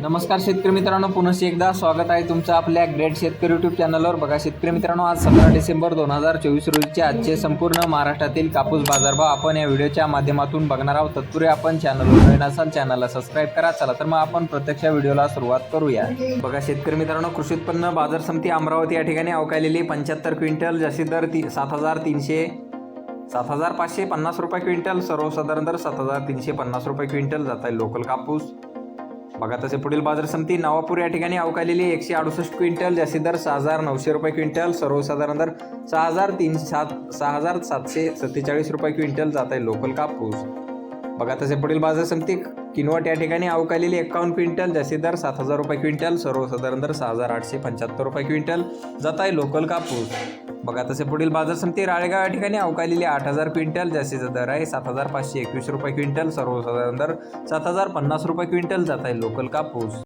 नमस्कार शेतकरी मित्रांनो पुन्हा एकदा स्वागत आहे तुमचं आपल्या ग्रेट शेतकरी युट्यूब चॅनलवर बघा शेतकरी मित्रांनो आज सतरा डिसेंबर दोन हजार चोवीस रोजीचे आजचे संपूर्ण महाराष्ट्रातील कापूस बाजारभाव आपण या व्हिडिओच्या माध्यमातून बघणार आहोत. तत्पूर्वी आपण चॅनलवर नवीन असाल चॅनलला सबस्क्राईब करा. चला तर मग आपण प्रत्यक्ष व्हिडिओला सुरुवात करूया. बघा शेतकरी मित्रांनो कृषी उत्पन्न बाजार समिती अमरावती या ठिकाणी अवकालेली पंच्याहत्तर क्विंटल जशी दर ती सात हजार तीनशे सात हजार पाचशे पन्नास रुपये क्विंटल सर्वसाधारण दर सात हजार तीनशे पन्नास रुपये क्विंटल जात आहे लोकल कापूस. बघा तसे पुढील बाजार समिती नवापूर या ठिकाणी अवकालेली एकशे अडुसष्ट क्विंटल जास्ती दर सहा हजार नऊशे रुपये क्विंटल सर्वसाधारण दर सहा हजार तीन सात सहा हजार सातशे सत्तेचाळीस रुपये क्विंटल जात आहे लोकल कापूस. बघा तसे पुढील बाजार समिती किनवट या ठिकाणी अवकालेली एक्कावन्न क्विंटल जास्तीत दर सात हजार रुपये क्विंटल सर्वसाधारण दर सहा हजार आठशे पंच्याहत्तर रुपये क्विंटल जात आहे लोकल कापूस. बघा तसे पुढील बाजार समिती राळेगाव या ठिकाणी अवकालेली आठ हजार क्विंटल जास्तीचा दर आहे सात हजार पाचशे एकवीस रुपये क्विंटल सर्वसाधारण दर सात हजार पन्नास रुपये क्विंटल जात आहे लोकल कापूस.